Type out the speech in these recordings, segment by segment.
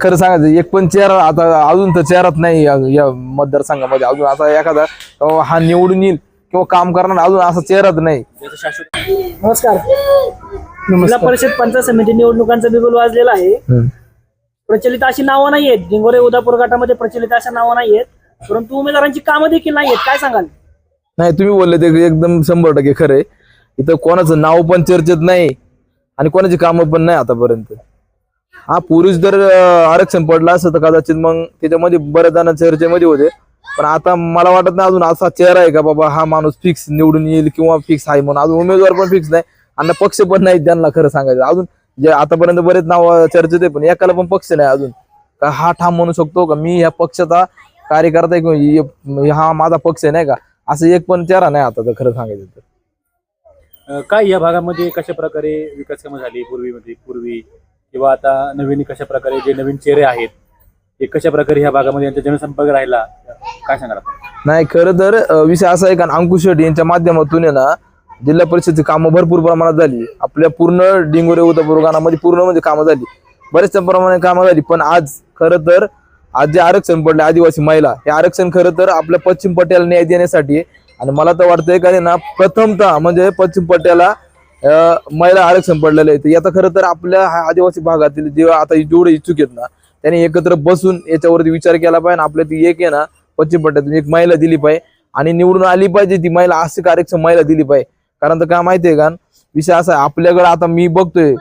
खरं सांगायचं एक पण चेहरा आता अजून तर चेहराच नाही या या मतदारसंघामध्ये. अजून आता एखादा अं, हा निवडून येईल किंवा काम करणार अजून असा चेहराच नाही. नमस्कार. जिल्हा परिषद पंचायत समिती निवडणुकांचा बिगुल वाजलेला आहे. प्रचलित अशी नावं नाही आहेत. डिंगोरे उदापूर गटामध्ये प्रचलित अशा नावं नाही आहेत. परंतु उमेदवारांची कामं देखील नाही आहेत. काय सांगाल? नाही तुम्ही बोलले ते एकदम शंभर टक्के खरं आहे. इथं कोणाचं नाव पण चर्चेत नाही आणि कोणाची कामं पण नाही आतापर्यंत. हा पुरुष जर आरक्षण पडलं असतं तर कदाचित मग त्याच्यामध्ये बऱ्याच जण चर्चेमध्ये होते. पण आता मला वाटत नाही अजून असा चेहरा आहे का बाबा हा माणूस फिक्स निवडून येईल किंवा फिक्स आहे म्हणून. अजून उमेदवार पण फिक्स नाही आणि पक्ष पण नाही त्यांना खरं सांगायचं. अजून जे आतापर्यंत बरेच नाव चर्चेत आहे पण एकाला पण पक्ष नाही अजून. का हा ठाम म्हणू शकतो का? मी ह्या पक्षाचा कार्यकर्ता आहे किंवा हा माझा पक्ष आहे नाही का? असं एक पण चेहरा नाही आता तर खरं सांगायचं तर. काय या भागामध्ये कशा प्रकारे विकास कामं झाली? पूर्वीमध्ये पूर्वी किंवा आता नवीन कशा प्रकारे जे नवीन चेहरे आहेत ते कशा प्रकारे ह्या भागामध्ये यांचा जनसंपर्क राहिला काय सांगाल आपण? नाही खरं तर अं, विषय असा आहे का अंकुश शेट्टी यांच्या माध्यमातून आहे ना जिल्हा परिषदची कामं भरपूर प्रमाणात झाली. आपल्या पूर्ण डिंगोरे उदापूर गाणामध्ये पूर्ण म्हणजे कामं झाली. बऱ्याचशा प्रमाणात कामं झाली पण आज खरं तर आज जे आरक्षण पडले आदिवासी महिला हे आरक्षण खरं तर आपल्या पश्चिम पट्ट्याला न्याय देण्यासाठी आहे. आणि मला तर वाटतंय का ना प्रथमतः म्हणजे पश्चिम पट्ट्याला महिला आरक्षण पडलेलं आहे. याचा खरं तर आपल्या आदिवासी भागातील जे आता जेवढे इच्छुक आहेत ना त्यांनी एकत्र बसून याच्यावरती विचार केला पाहिजे आपल्या ती एक आहे ना पश्चिम पट्ट्यातून एक महिला दिली पाहिजे आणि निवडून आली पाहिजे ती महिला अशी कार्यक्षम महिला दिली पाहिजे. कारण तर काय माहितीये का विषय असा आहे आपल्याकडे आता मी बघतोय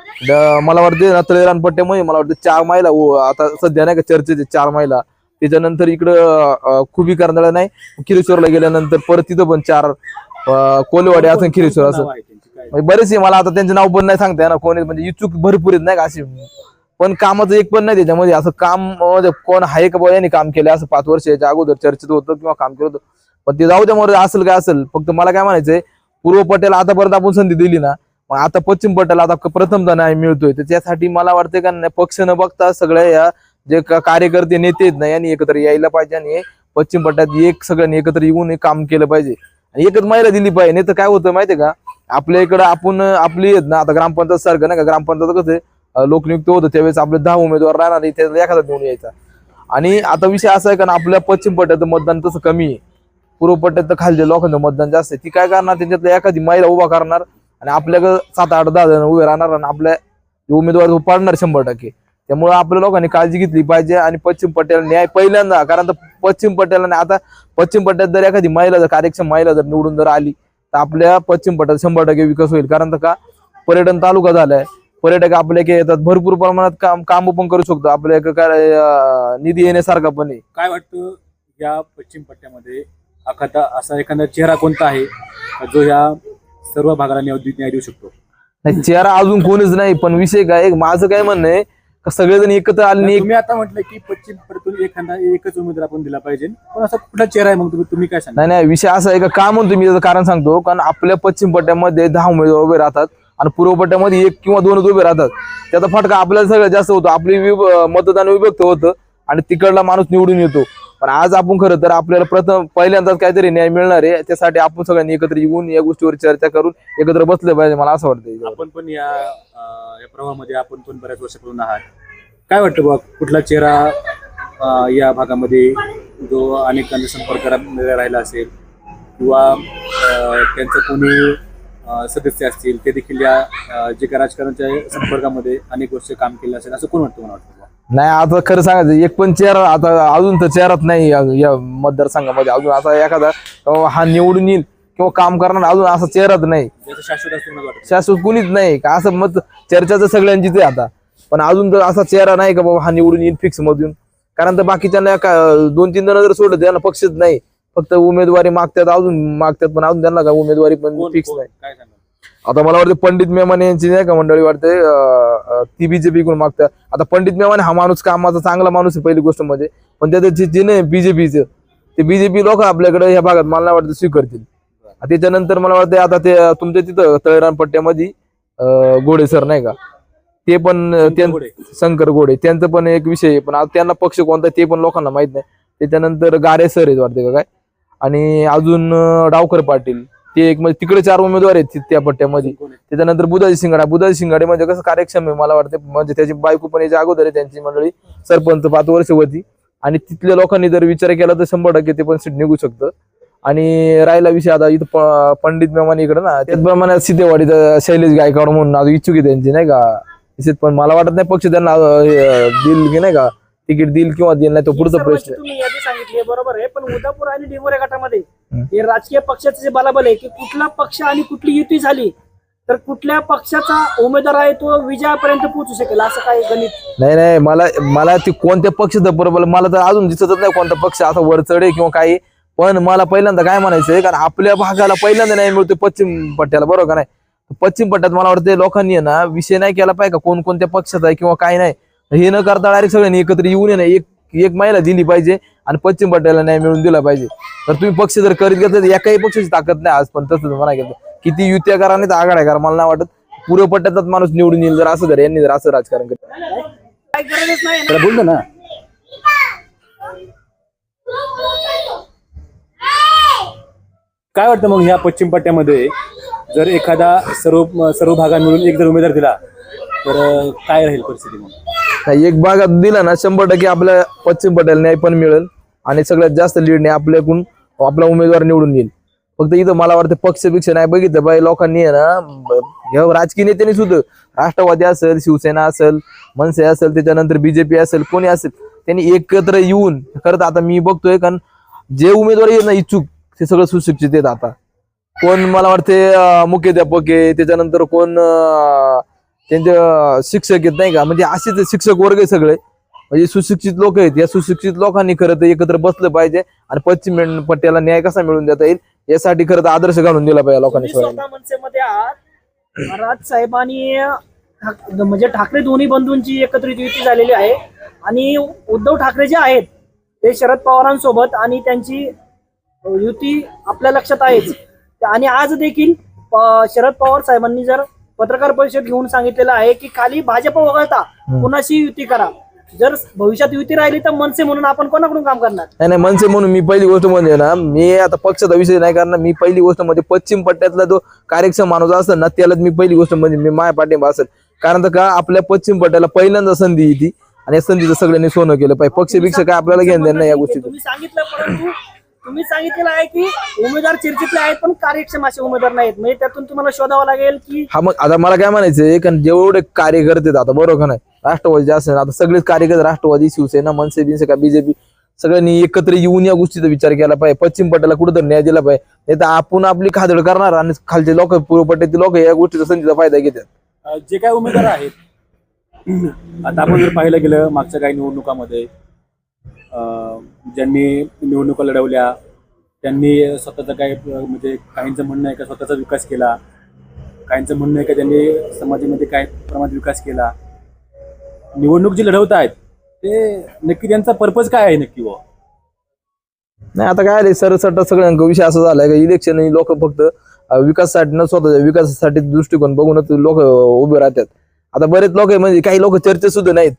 मला वाटतं ना तळेरान पट्ट्यामध्ये मला वाटतं चार महिला आता सध्या नाही का चर्चेचे चार महिला त्याच्यानंतर इकडं खुबी करणारा नाही किरेश्वरला गेल्यानंतर परत तिथं पण चार कोलेवाडी असं किरेश्वर असं. म्हणजे बरेच मला आता त्यांचे नाव पण नाही सांगता येणार. कोणी म्हणजे इच्छुक भरपूर आहेत नाही का? अशी पण कामाचं एक पण नाही त्याच्यामध्ये. असं काम म्हणजे कोण आहे का बाबा यांनी काम केलं? असं पाच वर्ष याच्या अगोदर चर्चेत होतं किंवा काम केलं होतं. पण ते जाऊ द्या असेल काय असेल. फक्त मला काय म्हणायचंय पूर्व पटेल आतापर्यंत आपण संधी दिली ना मग आता पश्चिम पटेल आता प्रथमता न्याय मिळतोय. तर त्यासाठी मला वाटतंय का नाही, पक्ष न बघता सगळ्या या जे का- कार्यकर्ते नेते आहेत ना यांनी एकत्र यायला पाहिजे आणि पश्चिम पट्ट्यात एक सगळ्यांनी एकत्र येऊन हे काम केलं पाहिजे. आणि एकच महिला दिली पाहिजे. नाही तर काय होतं माहितीये का? आपल्या इकडं आपण आपली आहेत ना आता ग्रामपंचायत सारखं नाही का ग्रामपंचायत कसं लोकनियुक्त होतं त्यावेळेस आपले दहा उमेदवार राहणार इथे एखादा निवडून यायचा. आणि आता विषय असा आहे का ना आपल्या पश्चिम पट्ट्यात मतदान तसं कमी आहे. पूर्व पट्ट्यात तर खालच्या लोकांचं मतदान जास्त आहे. ती काय करणार? त्यांच्यातलं एखादी महिला उभा करणार आणि आपल्याकडं सात आठ दहा जण उभे राहणार आणि आपल्या उमेदवार पाडणार शंभर टक्के. त्यामुळे आपल्या लोकांनी काळजी घेतली पाहिजे आणि पश्चिम पट्ट्याला न्याय पहिल्यांदा कारण तर पश्चिम पट्ट्याला आता पश्चिम पट्ट्यात जर एखादी महिला जर कार्यक्षम महिला जर निवडून जर आली तर आपल्या पश्चिम पट्ट्यात शंभर टक्के विकास होईल. कारण का? पर्यटन तालुका झालाय. पर्यटक आपल्या इकडे येतात. भरपूर प्रमाणात काम काम पण करू शकतो. आपल्या इकडे काय निधी येण्यासारखा पण आहे. काय वाटतं या पश्चिम पट्ट्यामध्ये एखादा असा एखादा चेहरा कोणता आहे? जो या सर्व भागाला न्याय देऊ- शकतो? चेहरा अजून कोणीच नाही पण विषय काय माझं काय म्हणणं आहे का सगळेजण एकत्र आले तुम्ही आता म्हटलं की पश्चिम पट्ट्यातून एखादा एकच उमेदवार आपण दिला पाहिजे. पण असा कुठला चेहरा आहे मग तुम्ही तुम्ही काय सांगा नाही नाही विषय असा आहे का? का म्हणतो मी त्याचं कारण सांगतो? कारण आपल्या पश्चिम पट्ट्यामध्ये दहा उमेदवार उभे राहतात आणि पूर्व पट्ट्यामध्ये एक किंवा दोनच उभे राहतात. त्याचा फटका आपल्याला सगळ्यात जास्त होतो. आपली मतदान विभक्त होतं आणि तिकडला माणूस निवडून येतो. पण आज आपण खरं तर आपल्याला प्रथम पहिल्यांदाच काहीतरी न्याय मिळणार आहे. त्यासाठी आपण सगळ्यांनी एकत्र येऊन या गोष्टीवर चर्चा करून एकत्र बसलं पाहिजे मला असं वाटतं आपण पण या या प्रवाहामध्ये आपण पण बऱ्याच वर्षापासून आहात. काय वाटतं बा कुठला चेहरा या भागामध्ये जो अनेकांचा संपर्क राहिला असेल किंवा त्यांचं कोणी सदस्य असतील ते देखील या जे काही राजकारणाच्या संपर्कामध्ये अनेक वर्ष काम केलं असेल असं कोण वाटतं मला वाटतं नाही आता खरं सांगायचं एक पण चेहरा आता अजून तर चेहराच नाही या या मतदारसंघामध्ये. अजून आता एखादा अं, हा निवडून येईल किंवा काम करणार अजून असा चेहराच नाही. शाश्वत वाटतं. कुणीच नाही का असं मत चर्चा तर सगळ्यांचीच आहे आता. पण अजून तर असा चेहरा नाही का बाबा हा निवडून येईल फिक्स मधून. कारण तर बाकीच्यांना का दोन तीन जण जर सोडलं त्यांना पक्षच नाही. फक्त उमेदवारी मागतात अजून मागतात पण अजून त्यांना का उमेदवारी पण कोण- फिक्स कोण? नाही. काय आता मला वाटतं पंडित मेमाने यांची नाही का मंडळी वाटते ती बीजेपी कडून मागतात आता पंडित मेमाने हा माणूस कामाचा चांगला माणूस आहे पहिली गोष्टमध्ये पण त्याचं जे जे नाही बीजेपीचं ते बीजेपी लोक आपल्याकडे ह्या भागात मला नाही वाटतं स्वीकारतील. त्याच्यानंतर मला वाटतं आता ते तुमच्या तिथं तळेरान पट्ट्यामध्ये गोडे सर नाही का? ते पण. शंकर गोडे. त्यांचं पण एक विषय आहे. पण त्यांना पक्ष कोणता ते पण लोकांना माहीत नाही. त्याच्यानंतर गारे सर आहेत वाटते का काय? आणि अजून डावकर पाटील. ते एक म्हणजे तिकडे चार उमेदवार आहेत त्या पट्ट्यामध्ये? त्याच्यानंतर बुधाजी शिंगाडा. बुधाजी शिंगाडे म्हणजे कसं कार्यक्षम आहे मला वाटतं. म्हणजे त्याची बायको पण याच्या अगोदर आहे त्यांची मंडळी. सरपंच पाच वर्ष होती आणि तिथल्या लोकांनी जर विचार केला तर शंभर टक्के ते पण सीट निघू शकतं. आणि राहिला विषय आता इथं पंडित मेमानी इकडे ना त्याचप्रमाणे सिद्धेवाडीत शैलेश गायकवाड म्हणून आज इच्छुक आहे त्यांची नाही का? निश्चित पण मला वाटत नाही पक्ष त्यांना देईल की नाही का? तिकीट देईल किंवा देईल नाही तो पुढचा प्रश्न बरोबर आहे. पण उदापूर आणि डिमोरे गटामध्ये. हे राजकीय पक्षाचे जे बलाबल आहे की कुठला पक्ष आणि कुठली युती झाली तर कुठल्या पक्षाचा उमेदवार आहे तो विजयापर्यंत पोहोचू शकेल असं काही गणित? नाही नाही मला मला ती कोणत्या पक्षाचं बरोबर मला तर अजून दिसतच नाही कोणता पक्ष असा वरचढ आहे किंवा काही. पण मला पहिल्यांदा काय म्हणायचंय कारण आपल्या भागाला पहिल्यांदा नाही मिळतो पश्चिम पट्ट्याला बरोबर का नाही? पश्चिम पट्ट्यात मला वाटतं लोकांनी ना विषय नाही केला पाहिजे का कोण कोणत्या पक्षाचा आहे किंवा काय नाही. हे न करता डायरेक्ट सगळ्यांनी एकत्र येऊन आहे ना एक महिला दिली पाहिजे आणि पश्चिम पट्ट्याला न्याय मिळून दिला पाहिजे. तर तुम्ही पक्ष जर करीत घेतलं तर एकाही पक्षाची ताकद नाही आज पण तसंच म्हणा गेलं किती युत्या करा नाही तर आघाड्या करा मला नाही वाटत. पूर्व पट्ट्यातच माणूस निवडून येईल जर असं जर यांनी जर असं राजकारण केलं. गरजच नाही ना. त्याला बोललो ना. काय वाटतं मग ह्या पश्चिम पट्ट्यामध्ये जर एखादा सर्व सर्व भागात मिळून एक जर उमेदवार दिला तर काय राहील परिस्थिती मग? नाही, एक भागात दिला ना शंभर टक्के आपल्या पश्चिम पटेल न्याय पण मिळेल आणि सगळ्यात जास्त लीडने आपल्याकडून आपला उमेदवार निवडून येईल. फक्त इथं मला वाटतं पक्षपेक्षा नाही बघितलं बाई लोकांनी आहे ना राजकीय नेत्यांनी सुद्धा राष्ट्रवादी असेल शिवसेना असेल मनसे असेल त्याच्यानंतर बीजेपी असेल कोणी असेल त्यांनी एकत्र येऊन खरं तर आता मी बघतोय कारण जे उमेदवार येत ना इच्छुक ते सगळं सुशिक्षित आहेत आता. कोण मला वाटते मुख्याध्यापक आहे त्याच्यानंतर कोण त्यांचे शिक्षक आहेत नाही का? म्हणजे असेच शिक्षक वर्ग आहे सगळे. म्हणजे सुशिक्षित लोक आहेत. या सुशिक्षित लोकांनी खरं तर एकत्र बसलं पाहिजे आणि पश्चिम पट्ट्याला न्याय कसा मिळून देता येईल यासाठी खरं तर आदर्श घालून दिला पाहिजे लोकांनी आहात. राज साहेबांनी म्हणजे ठाकरे दोन्ही बंधूंची एकत्रित युती झालेली आहे. आणि उद्धव ठाकरे जे आहेत ते शरद पवारांसोबत आणि त्यांची युती आपल्या लक्षात आहेच. आणि आज देखील शरद पवार साहेबांनी जर पत्रकार परिषद घेऊन सांगितलेलं आहे की खाली भाजप वगळता कुणाशी युती करा. जर भविष्यात युती राहिली तर मनसे म्हणून आपण कोणाकडून काम करणार? नाही नाही मनसे म्हणून मी पहिली गोष्ट म्हणजे ना मी आता पक्षाचा विषय नाही करणार. मी पहिली गोष्ट म्हणजे पश्चिम पट्ट्यातला जो कार्यक्षम माणूस असेल ना त्यालाच मी पहिली गोष्ट म्हणजे मी माया पाठिंबा असेल. कारण तर का आपल्या पश्चिम पट्ट्याला पहिल्यांदा संधी येते. आणि या संधीचं सगळ्यांनी सोनं केलं पाहिजे. पक्ष काय आपल्याला घेणं नाही या तुम्ही सांगितलं परंतु तुम्ही सांगितलेलं आहे की उमेदवार चिरचितले आहेत पण कार्यक्षम असे उमेदवार नाहीत. म्हणजे त्यातून तुम्हाला शोधावं लागेल की हा मग आता मला काय म्हणायचंय कारण जेवढे कार्यकर्ते आहेत आता बरोबर का नाही? राष्ट्रवादी असेल आता सगळेच कार्यकर्ते राष्ट्रवादी शिवसेना मनसे बिनसे का बीजेपी सगळ्यांनी एकत्र येऊन या गोष्टीचा विचार केला पाहिजे. पश्चिम पट्ट्याला कुठेतरी न्याय दिला पाहिजे. नाही तर आपण आपली खादड करणार आणि खालचे लोक पूर्व पट्ट्यातील लोक या गोष्टीचा संधीचा फायदा घेतात. जे काय उमेदवार आहेत आता आपण जर पाहिलं गेलं मागच्या काही निवडणुकामध्ये ज्यांनी निवडणुका लढवल्या त्यांनी स्वतःचा काय म्हणजे काहींचं म्हणणं आहे का स्वतःचा विकास केला? काहींचं म्हणणं आहे का त्यांनी समाजामध्ये काय प्रमाणात विकास केला? निवडणूक जी लढवत आहेत ते नक्की त्यांचा पर्पज काय आहे नक्की व नाही आता काय आले सरसट सगळ्यांक विषय असा झालाय का इलेक्शन लोक फक्त विकासासाठी न स्वतःच्या विकासासाठी दृष्टिकोन बघूनच लोक उभे राहतात. आता बरेच लोक म्हणजे काही लोक चर्चेत सुद्धा नाहीत.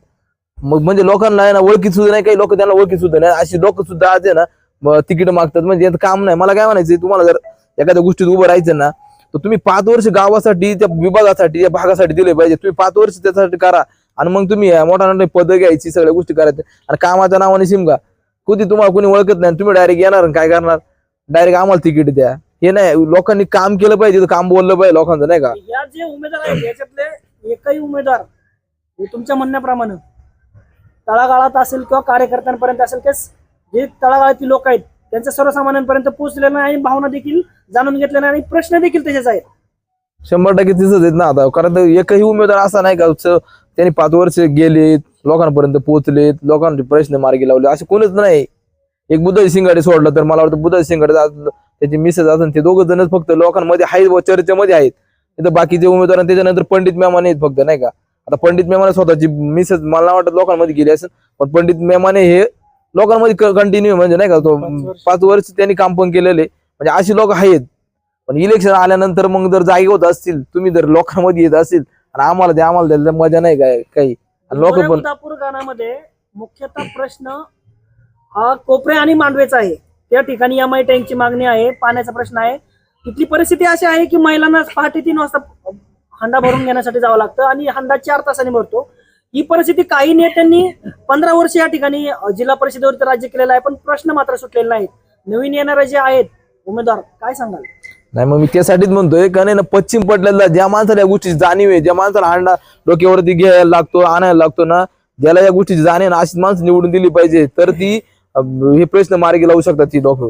मग म्हणजे लोकांना आहे ना ओळखी सुद्धा नाही काही लोक त्यांना ओळखी सुद्धा नाही. अशी लोक सुद्धा आज आहे ना तिकीट मागतात. म्हणजे यात काम नाही. मला काय म्हणायचं तुम्हाला जर एखाद्या गोष्टीत उभं राहायचं ना तर तुम्ही पाच वर्ष गावासाठी त्या विभागासाठी या भागासाठी दिले पाहिजे. तुम्ही पाच वर्ष त्यासाठी करा. आणि मग तुम्ही मोठा मोठे पद घ्यायची सगळ्या गोष्टी करायच्या. आणि कामाच्या नावाने शिमगा. कुठे तुम्हाला कोणी ओळखत नाही तुम्ही डायरेक्ट येणार आणि काय करणार? डायरेक्ट आम्हाला तिकीट द्या. हे नाही लोकांनी काम केलं पाहिजे काम बोललं पाहिजे लोकांचं नाही का? या जे उमेदवार आहेत याच्यातले एकही उमेदवार तुमच्या म्हणण्याप्रमाणे तळागाळात असेल किंवा कार्यकर्त्यांपर्यंत असेल ते जे तळागाळातील लोक आहेत त्यांच्या सर्वसामान्यांपर्यंत पोहोचले नाही आणि भावना देखील जाणून घेतल्या नाही आणि प्रश्न देखील त्याच्याच आहेत. शंभर टक्के तिथंच आहेत ना आता. कारण एकही उमेदवार असा नाही का त्यांनी पाच वर्ष गेलेत लोकांपर्यंत पोहोचलेत लोकांचे प्रश्न मार्गी लावले असे कोणीच नाही. एक बुद्ध सिंगाडे सोडलं तर मला वाटतं बुद्ध सिंगाडे त्याची मिसेस असेल ते दोघं जणच फक्त लोकांमध्ये आहेत व चर्चेमध्ये आहेत. बाकीचे उमेदवार त्याच्यानंतर पंडित मेमाने आहेत फक्त नाही का? आता पंडित मेमाने स्वतःची मिसेस मला वाटत लोकांमध्ये गेली असेल पण पंडित मेमाने हे लोकांमध्ये कंटिन्यू म्हणजे नाही का तो पाच वर्ष. त्यांनी काम पण केलेले. म्हणजे अशी लोक आहेत. पण इलेक्शन आल्यानंतर मग जर जागी होत असतील तुम्ही जर लोकांमध्ये येत असतील आणि आम्हाला ते आम्हाला द्यायला मजा नाही काय काही. आणि लोक पण गाण्यामध्ये मुख्यतः प्रश्न हा कोपरे आणि मांडवेचा आहे. त्या ठिकाणी एम आय टँकची मागणी आहे पाण्याचा प्रश्न आहे. तिथली परिस्थिती अशी आहे की महिलांना पहाटे तीन वाजता हंडा भरून घेण्यासाठी जावं लागतं आणि हंडा चार तासांनी भरतो. ही परिस्थिती काही नेत्यांनी पंधरा वर्ष या ठिकाणी जिल्हा परिषदेवरती राज्य केलेलं आहे पण प्रश्न मात्र सुटलेले नाहीत. नवीन येणारे जे आहेत उमेदवार काय सांगाल? नाही मग मी त्यासाठीच म्हणतोय कारण नाही ना पश्चिम पडलेला ज्या माणसाला या गोष्टीची जाणीव आहे ज्या माणसाला हांडा डोक्यावरती घ्यायला लागतो आणायला लागतो ना ज्याला या गोष्टीची जाणीव आहे ना अशीच माणसं निवडून दिली पाहिजे तर ती हे प्रश्न मार्गी लावू शकतात ती लोक.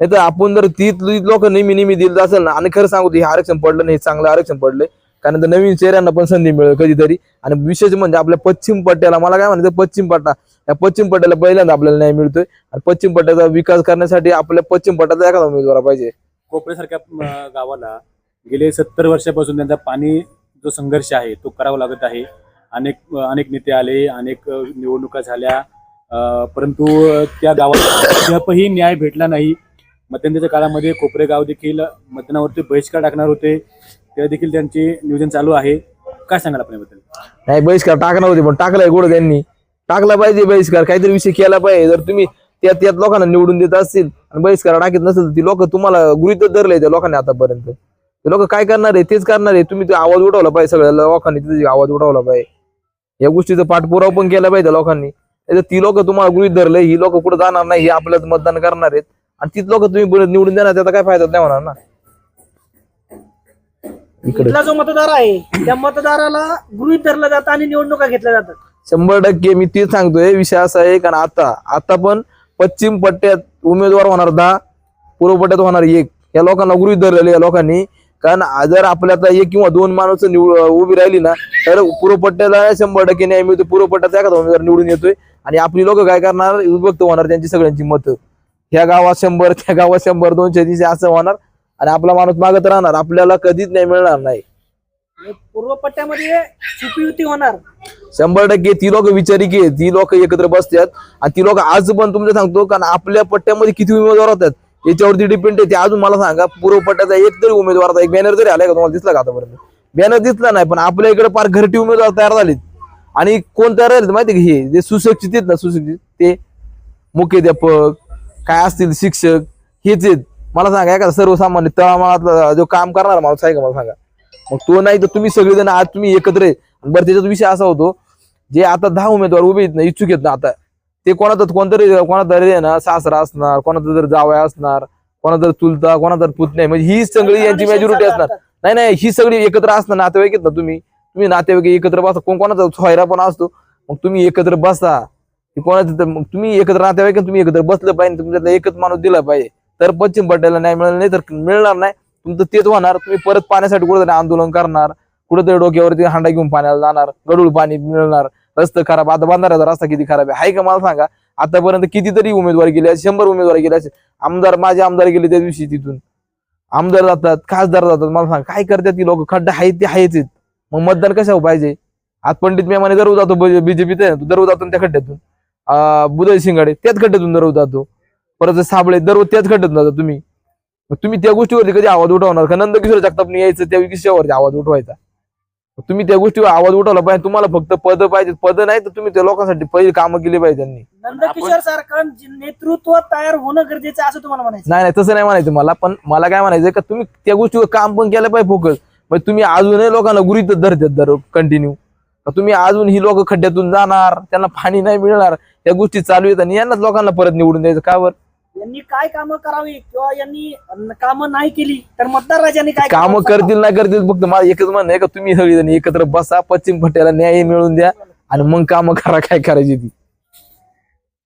नाही तर आपण जर ती लोक नेहमी नेहमी दिलं असेल ना आणि खरं सांगू हे आरक्षण पडलं नाही चांगलं आरक्षण पडलंय त्यानंतर नवीन चेहऱ्यांना पण संधी मिळेल कधीतरी. आणि विशेष म्हणजे आपल्या पश्चिम पट्ट्याला मला काय म्हणायचं पश्चिम पट्टा. या पश्चिम पट्ट्याला पहिल्यांदा आपल्याला न्याय मिळतोय. आणि पश्चिम पट्ट्याचा विकास करण्यासाठी आपल्या पश्चिम पट्ट्याचा एखादा उमेदवार पाहिजे. कोपऱ्यासारख्या गावाला गेले सत्तर वर्षापासून त्यांचा पाणी जो संघर्ष आहे तो करावा लागत आहे. अनेक अनेक नेते आले अनेक निवडणुका झाल्या. परंतु त्या गावाला अद्यापही न्याय भेटला नाही. मध्यंतरीच्या काळामध्ये कोपरे गाव देखील मतदानावरती बहिष्कार टाकणार होते. ते देखील त्यांचे नियोजन चालू आहे. काय सांगाल आपल्याबद्दल नाही बहिष्कार टाकणार होते पण टाकलाय गोड त्यांनी? टाकला पाहिजे बहिष्कार काहीतरी विषय केला पाहिजे. जर तुम्ही त्या त्यात लोकांना निवडून देत असतील आणि बहिष्कार टाकीत नसेल तर ती लोक तुम्हाला गृहित धरले त्या लोकांनी आतापर्यंत. ते लोक काय करणार आहे? तेच करणार आहे. तुम्ही आवाज उठवला पाहिजे सगळ्या लोकांनी तिथे आवाज उठवला पाहिजे. या गोष्टीचा पाठपुरावा पण केला पाहिजे त्या लोकांनी. ती लोक तुम्हाला गृहित धरले ही लोक कुठं जाणार नाही हे आपल्याच मतदान करणार आहेत. आणि तीच लोक तुम्ही परत निवडून देणार त्याचा काय फायदा नाही होणार ना? इकडे. इथला जो मतदार आहे त्या मतदाराला गृहित धरलं जातं आणि निवडणुका घेतल्या जातात. शंभर टक्के मी तेच सांगतोय. विषय असा आहे कारण आता आता पण पश्चिम पट्ट्यात उमेदवार होणार दहा पूर्व पट्ट्यात होणार एक. या लोकांना गृहित धरलेले या लोकांनी. कारण जर आपल्या आता एक किंवा दोन माणूस निवड उभी राहिली ना तर पूर्व पट्ट्याला शंभर टक्के न्याय मिळतो. पूर्व पट्ट्याचा एखादा उमेदवार निवडून येतोय. आणि आपली लोक काय करणार? विभक्त होणार त्यांची सगळ्यांची मतं. ह्या गावात शंभर त्या गावात शंभर दोनशे तीनशे असं होणार. आणि आपला माणूस मागत राहणार आपल्याला कधीच न्याय मिळणार नाही. पूर्व पट्ट्यामध्ये छुपी युती होणार. शंभर टक्के ती लोक विचारी की ती लोक एकत्र बसतात आणि ती लोक आज पण तुमच्या सांगतो कारण आपल्या पट्ट्यामध्ये किती उमेदवार होतात याच्यावरती डिपेंड आहे ते. अजून मला सांगा पूर्व पट्ट्याचा एक तरी उमेदवार एक बॅनर तरी आलाय का तुम्हाला? दिसला का आतापर्यंत? बॅनर दिसला नाही पण आपल्या इकडे फार घरटी उमेदवार तयार झालेत. आणि कोण तयार झालेत माहिती हे? जे सुशिक्षित आहेत ना सुशिक्षित ते मुख्याध्यापक काय असतील शिक्षक हेच आहेत. मला सांगा एखादा सर्वसामान्य तळामाळातला जो काम करणारा माणूस आहे का मला सांगा? मग तो नाही तर तुम्ही सगळेजण आज तुम्ही एकत्र आहे. बरं त्याच्यात विषय असा होतो जे आता दहा उमेदवार उभे आहेत ना इच्छुक आहेत ना आता ते कोणाचं कोणतरी कोणातरी आहे ना सासरा असणार कोणाचा जर जावया असणार कोणाचा चुलता कोणाचा पुतण्या म्हणजे ही सगळी यांची मेजॉरिटी असणार. नाही नाही ही सगळी एकत्र असणार नातेवाईक आहेत ना तुम्ही तुम्ही नातेवाईक एकत्र बसा कोण कोणाचा सोयरा पण असतो मग तुम्ही एकत्र बसा. कोणाचं मग तुम्ही एकत्र नातेवाईक तुम्ही एकत्र बसलं पाहिजे तुमच्यातला एकच माणूस दिला पाहिजे. तर पश्चिम पट्ट्याला नाही मिळणार नाही तर मिळणार नाही. तुमचं तेच होणार. तुम्ही परत पाण्यासाठी कुठेतरी आंदोलन करणार. कुठेतरी डोक्यावरती हांडा घेऊन पाण्याला जाणार. गडूळ पाणी मिळणार. रस्ता खराब. आता बांधाऱ्याचा रस्ता किती खराब आहे? हाय का मला सांगा. आतापर्यंत कितीतरी उमेदवार गेले शंभर उमेदवार गेले असे. आमदार माझे आमदार गेले त्या दिवशी तिथून. आमदार जातात खासदार जातात. मला सांगा काय करतात ती लोक? खड्डा आहेत ते आहेच आहेत. मग मतदान कशावर पाहिजे? आज पंडित मेमाने दररोज जातो बीजेपीत आहे ना, दररोज जातो त्या खड्ड्यातून. अं, बुधय शिंगाडे त्याच खड्ड्यातून दररोज जातो. परत साबळे दररोज त्याच खड्ड्यातून जातो तुम्ही तुम्ही त्या गोष्टीवरती कधी आवाज उठवणार? का नंदकिशोर जगतापने यायचं त्या विषयावरती आवाज उठवायचा. तुम्ही त्या गोष्टीवर आवाज उठवला पाहिजे तुम्हाला फक्त पद पाहिजे पद नाही तर तुम्ही त्या लोकांसाठी पहिली कामं केली पाहिजे त्यांनी. नंदकिशोर सारखं नेतृत्व तयार होणं गरजेचं असं तुम्हाला म्हणायचं नाही नाही तसं नाही म्हणायचं मला पण मला काय म्हणायचं का तुम्ही त्या गोष्टीवर काम पण केलं पाहिजे फोकस मग तुम्ही अजूनही लोकांना गुरीत धरतात दर कंटिन्यू तुम्ही अजून ही लोक खड्ड्यातून जाणार त्यांना पाणी नाही मिळणार या गोष्टी चालू आहेत आणि यांनाच लोकांना परत निवडून द्यायचं. का बरं? यांनी काय कामं करावी किंवा यांनी कामं नाही केली तर मतदार राजांनी काय काम? करतील नाही करतील फक्त मला एकच म्हणणं आहे का तुम्ही सगळेजण एकत्र बसा पश्चिम पट्ट्याला न्याय मिळवून द्या आणि मग काम करा काय करायची ती